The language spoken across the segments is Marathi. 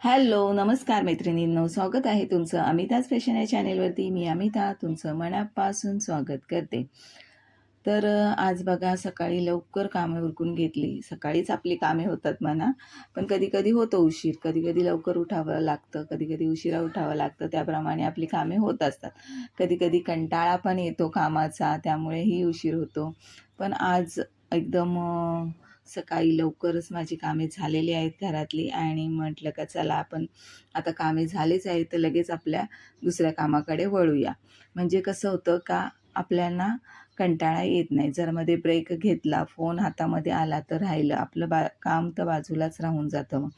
हॅलो नमस्कार मैत्रिणींनो. स्वागत आहे तुमचं अमिताज फॅशन या चॅनेलवरती. मी अमिता तुमचं मनापासून स्वागत करते. तर आज बघा सकाळी लवकर कामे उरकून घेतली. सकाळीच आपली कामे होतात म्हणा. पण कधी कधी होतं उशीर. कधी कधी लवकर उठावं लागतं. कधी कधी उशिरा उठावं लागतं. त्याप्रमाणे आपली कामे होत असतात. कधी कधी कंटाळा पण येतो कामाचा. त्यामुळेही उशीर होतो. पण आज एकदम सकाळी लवकरच माझी कामे झालेली आहेत घरातली आणि म्हटलं का चला आपण आता कामे झालेच आहेत तर लगेच आपल्या दुसऱ्या कामाकडे वळूया. म्हणजे कसं होतं का आपल्याला कंटाळा येत नाही. जर मध्ये ब्रेक घेतला फोन हातामध्ये आला तर राहिलं. आपलं बा काम तर बाजूलाच राहून जातं. मग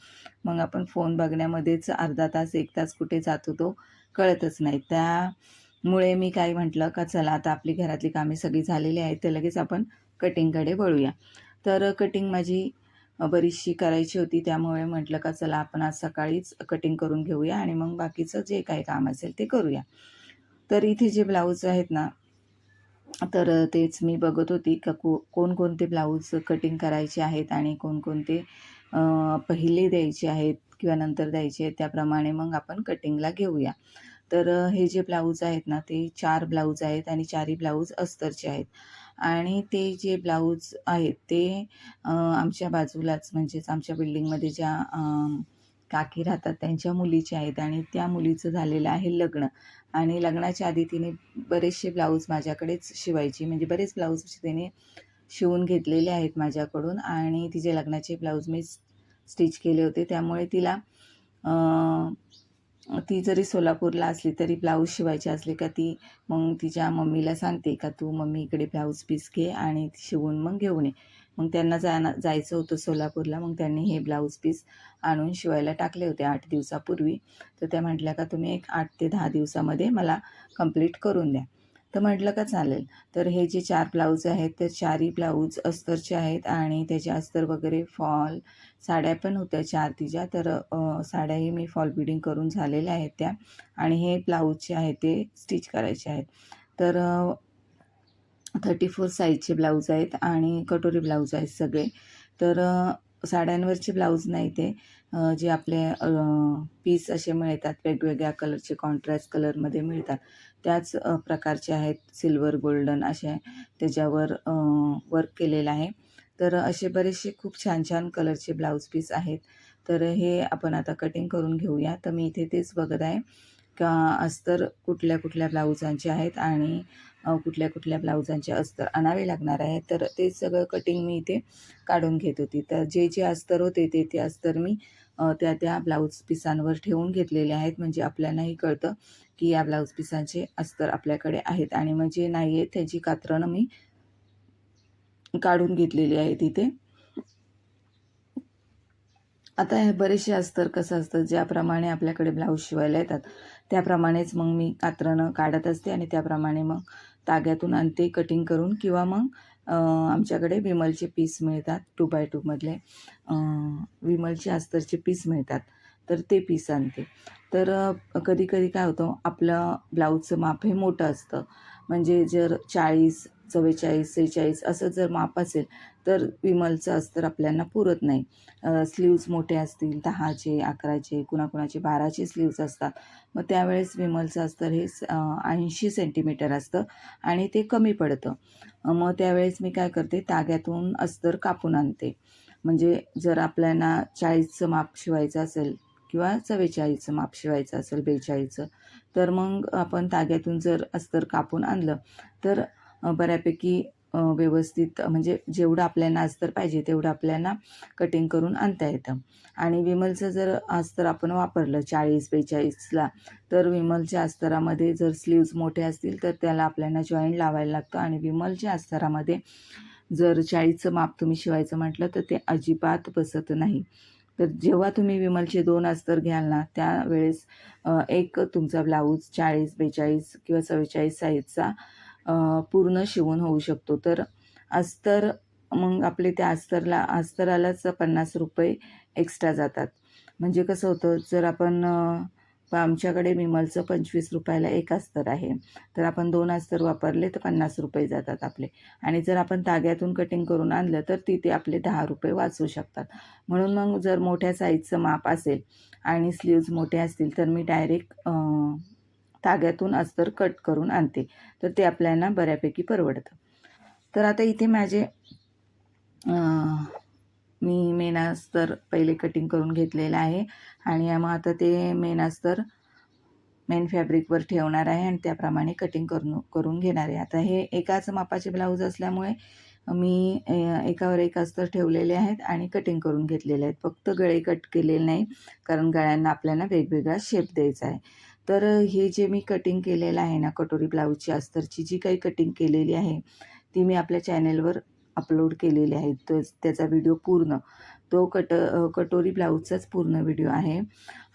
मग आपण फोन बघण्यामध्येच अर्धा तास एक तास कुठे जातो तो कळतच नाही. त्यामुळे मी काय म्हटलं का चला आता आपली घरातली कामे सगळी झालेली आहेत तर लगेच आपण कटिंगकडे वळूया. तर कटिंग माझी बरीचशी करायची होती. त्यामुळे म्हटलं का चला आपण आज सकाळीच कटिंग करून घेऊया आणि मग बाकीचं जे काही काम असेल ते करूया. तर इथे जे ब्लाऊज आहेत ना तर तेच मी बघत होती का को कोणकोणते ब्लाऊज कटिंग करायचे आहेत आणि कोणकोणते पहिले द्यायचे आहेत किंवा नंतर द्यायचे आहेत त्याप्रमाणे मग आपण कटिंगला घेऊया. तर हे जे ब्लाऊज आहेत ना ते चार ब्लाऊज आहेत आणि चारही ब्लाऊज अस्तरचे आहेत. आणि ते जे ब्लाऊज आहेत ते आमच्या बाजूलाच म्हणजेच आमच्या बिल्डिंगमध्ये ज्या काकी राहतात त्यांच्या मुलीचे आहेत आणि त्या मुलीचं झालेलं आहे लग्न. आणि लग्नाच्या आधी तिने बरेचसे ब्लाऊज माझ्याकडेच शिवायची म्हणजे बरेच ब्लाऊज तिने शिवून घेतलेले आहेत माझ्याकडून आणि तिचे लग्नाचे ब्लाऊज मी स्टिच केले होते. त्यामुळे तिला ती जरी सोलापूरला असली तरी ब्लाऊज शिवायची असले का ती मग तिच्या मम्मीला सांगते का तू मम्मी इकडे ब्लाऊज पीस घे आणि शिवून मग घेऊन ये. मग त्यांना जाणं जायचं होतं सोलापूरला मग त्यांनी हे ब्लाऊज पीस आणून शिवायला टाकले होते आठ दिवसापूर्वी. तर त्या म्हटल्या का तुम्ही एक आठ ते दहा दिवसामध्ये मला कंप्लीट करून द्या. तर म्हटलं का चालेल. तर हे जे चार ब्लाऊज आहेत ते चारही ब्लाऊज अस्तरचे आहेत आणि त्याचे अस्तर वगैरे फॉल साड्या पण होत्या चार तिच्या. तर साड्याही मी फॉल बिडिंग करून झालेल्या आहेत त्या आणि हे ब्लाऊजचे आहेत ते स्टिच करायचे आहेत. तर थर्टी फोर साईजचे ब्लाऊज आहेत आणि कटोरी ब्लाऊज आहेत सगळे. तर साड्यांवरचे ब्लाऊज नाही ते. जे आपले पीस असे मिळतात वेगवेगळ्या कलरचे कॉन्ट्रास्ट कलरमध्ये मिळतात. त्याच प्रकारचे आहेत सिल्वर गोल्डन असे त्याच्यावर वर्क केलेलं आहे. तर असे बरेचसे खूप छान छान कलरचे ब्लाऊज पीस आहेत. तर हे आपण आता कटिंग करून घेऊया. तर मी इथे तेच बघत आहे. का अस्तर कुठल्या कुठल्या ब्लाऊजांचे आहेत आणि कुठल्या कुठल्या ब्लाऊजांचे अस्तर आणावे लागणार आहे. तर ते सगळं कटिंग मी इथे काढून घेत होती. तर जे जे अस्तर होते ते ते अस्तर मी त्या त्या ब्लाऊज पिसांवर ठेवून घेतलेले आहेत. म्हणजे आपल्यालाही कळतं की या ब्लाऊज पिसांचे अस्तर आपल्याकडे आहेत. आणि म्हणजे नाही आहेत त्याची कात्रणं मी काढून घेतलेली आहे तिथे. आता हे बरेचसे अस्तर कसं असतं ज्याप्रमाणे आपल्याकडे ब्लाऊज शिवायला येतात त्याप्रमाणेच मग मी कात्रणं काढत असते आणि त्याप्रमाणे मग ताग्यातून आणते कटिंग करून किंवा मग आमच्याकडे विमलचे पीस मिळतात टू बाय टूमधले विमलचे अस्तरचे पीस मिळतात तर ते पीस आणते. तर कधी कधी काय होतं आपलं ब्लाऊजचं माप हे मोठं असतं. म्हणजे जर चाळीस चव्वेचाळीस सेहेचाळीस असं जर माप असेल तर विमलचं अस्तर आपल्याला पुरत नाही. स्लीव्ज मोठे असतील दहाचे अकराचे कुणाकुणाचे बाराचे स्लीव्ज असतात. मग त्यावेळेस विमलचं अस्तर हे ऐंशी सेंटीमीटर असतं आणि ते कमी पडतं. मग त्यावेळेस मी काय करते ताग्यातून अस्तर कापून आणते. म्हणजे जर आपल्याला चाळीसचं माप शिवायचं असेल किंवा चव्वेचाळीसचं माप शिवायचं असेल बेचाळीसचं तर मग आपण ताग्यातून जर अस्तर कापून आणलं तर बऱ्यापैकी व्यवस्थित म्हणजे जेवढं आपल्याला अस्तर पाहिजे तेवढं आपल्याला कटिंग करून आणता येतं. आणि विमलचं जर अस्तर आपण वापरलं चाळीस बेचाळीसला तर विमलच्या अस्तरामध्ये जर स्लीव्ज मोठे असतील तर त्याला आपल्याला जॉईंट लावायला लागतं. आणि विमलच्या अस्तरामध्ये जर चाळीसचं माप तुम्ही शिवायचं म्हटलं तर ते अजिबात बसत नाही. तर जेव्हा तुम्ही विमलचे दोन अस्तर घ्याल ना त्यावेळेस एक तुमचा ब्लाऊज चाळीस बेचाळीस किंवा चव्वेचाळीस साईजचा सा, पूर्ण शिवून होऊ शकतो. तर अस्तर मग आपले त्या अस्तरला अस्तरालाच पन्नास रुपये एक्स्ट्रा जातात. म्हणजे कसं होतं जर आपण आमच्याकडे विमलचं पंचवीस रुपयाला एक अस्तर आहे तर आपण दोन अस्तर वापरले तर पन्नास रुपये जातात आपले. आणि जर आपण ताग्यातून कटिंग करून आणलं तर तिथे आपले दहा रुपये वाचू शकतात. म्हणून मग जर मोठ्या साईजचं माप असेल आणि स्लीव्ज मोठे असतील तर मी डायरेक्ट ताग्यातून अस्तर कट करून आणते. तर ते आपल्याला बऱ्यापैकी परवडतं. तर आता इथे माझे मी मेनास्तर पहिले कटिंग करून घेतलेलं आहे. आणि मग आता ते मेन अस्तर मेन फॅब्रिकवर ठेवणार आहे आणि त्याप्रमाणे कटिंग करून करून घेणार आहे. आता हे एकाच मापाचे ब्लाऊज असल्यामुळे मी एकावर एक अस्तर ठेवलेले आहेत आणि कटिंग करून घेतलेले आहेत. फक्त गळे कट केलेले नाही कारण गळ्यांना आपल्याला वेगवेगळा शेप द्यायचा आहे. तर हे जे मी कटिंग केलेलं आहे ना कटोरी ब्लाऊजची अस्तरची जी काही कटिंग केलेली आहे ती मी आपल्या चॅनेलवर अपलोड केलेली आहे. तो त्याचा व्हिडिओ पूर्ण. तो कट कटोरी ब्लाऊजचाच पूर्ण व्हिडिओ आहे.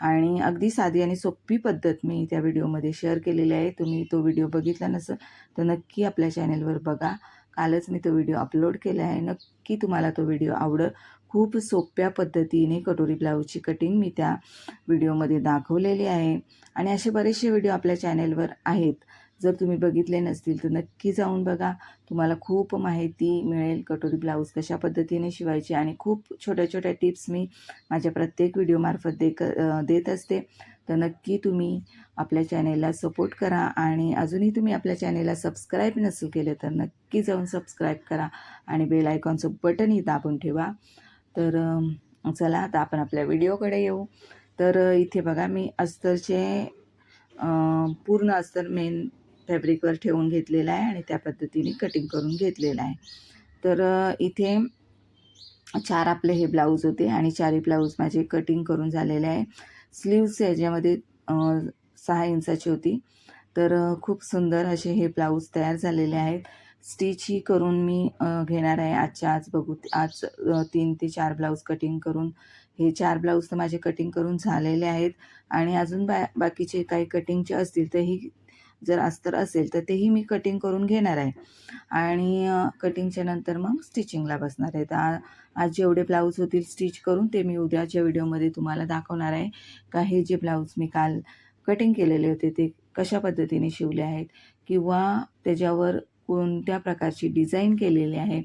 आणि अगदी साधी आणि सोपी पद्धत मी त्या व्हिडिओमध्ये शेअर केलेली आहे. तुम्ही तो व्हिडिओ बघितला नसेल तर नक्की आपल्या चॅनेलवर बघा. कालच मी तो व्हिडिओ अपलोड केला आहे. नक्की तुम्हाला तो व्हिडिओ आवडेल खूप सोप्या पद्धतीने कटोरी ब्लाऊजची कटिंग मी त्या व्हिडिओमध्ये दाखवलेली आहे. आणि असे बरेचसे व्हिडिओ आपल्या चॅनेलवर आहेत. जर तुम्ही बघितले नसतील तर नक्की जाऊन बघा. तुम्हाला खूप माहिती मिळेल कटोरी ब्लाऊज कशा पद्धतीने शिवायची आणि खूप छोट्या छोट्या टिप्स मी माझ्या प्रत्येक व्हिडिओमार्फत दे क देत असते. तर नक्की तुम्ही आपल्या चॅनेलला सपोर्ट करा आणि अजूनही तुम्ही आपल्या चॅनेलला सबस्क्राईब नसेल केलं तर नक्की जाऊन सबस्क्राईब करा आणि बेल आयकॉनचं बटनही दाबून ठेवा. तर चला आता आपण आपल्या व्हिडिओकडे येऊ. तर इथे बघा मी अस्तरचे पूर्ण अस्तर मेन फॅब्रिकवर ठेवून घेतलेलं आहे आणि त्या पद्धतीने कटिंग करून घेतलेलं आहे. तर इथे चार आपले हे ब्लाऊज होते आणि चारही ब्लाऊज माझे कटिंग करून झालेले आहे. स्लीव्स याच्यामध्ये सहा इंचाची होती. तर खूप सुंदर असे हे ब्लाऊज तयार झालेले आहेत. स्टिच ही करून मी घेणार आहे. आजच्या आज बघू आज तीन ते चार ब्लाऊज कटिंग करून. हे चार ब्लाऊज तर माझे कटिंग करून झालेले आहेत. आणि अजून बा बाकीचे काही कटिंगचे असतील तेही जर अस्तर असेल तर तेही मी कटिंग करून घेणार आहे. आणि कटिंगच्या नंतर मग स्टिचिंगला बसणार आहे. तर आज जेवढे ब्लाऊज होतील स्टिच करून ते मी उद्याच्या व्हिडिओमध्ये तुम्हाला दाखवणार आहे. का हे जे ब्लाऊज मी काल कटिंग केलेले होते ते कशा पद्धतीने शिवले आहेत? किंवा त्याच्यावर कोणत्या प्रकारची डिझाईन केलेली आहे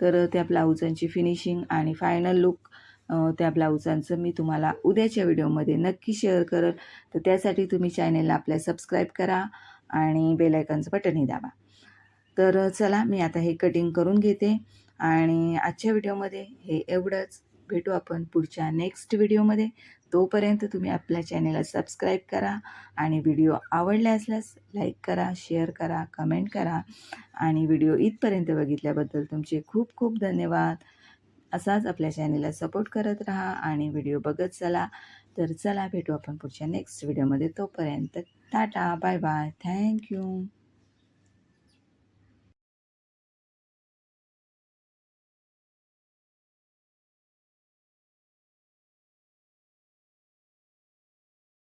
तर त्या ब्लाऊजांची फिनिशिंग आणि फायनल लुक त्या ब्लाऊजांचं मी तुम्हाला उद्याच्या व्हिडिओमध्ये नक्की शेअर करेल. तर त्यासाठी तुम्ही चॅनेलला आपल्या सबस्क्राईब करा आणि बेलायकनचं बटनही दाबा. तर चला मी आता हे कटिंग करून घेते आणि आजच्या व्हिडिओमध्ये हे एवढंच. भेटू आपण पुढच्या नेक्स्ट व्हिडिओमध्ये तोपर्यंत तुम्ही आपल्या चॅनेलला सबस्क्राईब करा आणि व्हिडिओ आवडला असल्यास लाईक करा शेअर करा कमेंट करा. आणि व्हिडिओ इथपर्यंत बघितल्याबद्दल तुमचे खूप खूप धन्यवाद. असाच आपल्या चॅनेलला सपोर्ट करत राहा आणि व्हिडिओ बघत चला. तर चला भेटू आपण पुढच्या नेक्स्ट व्हिडिओमध्ये तोपर्यंत टाटा बाय बाय थँक्यू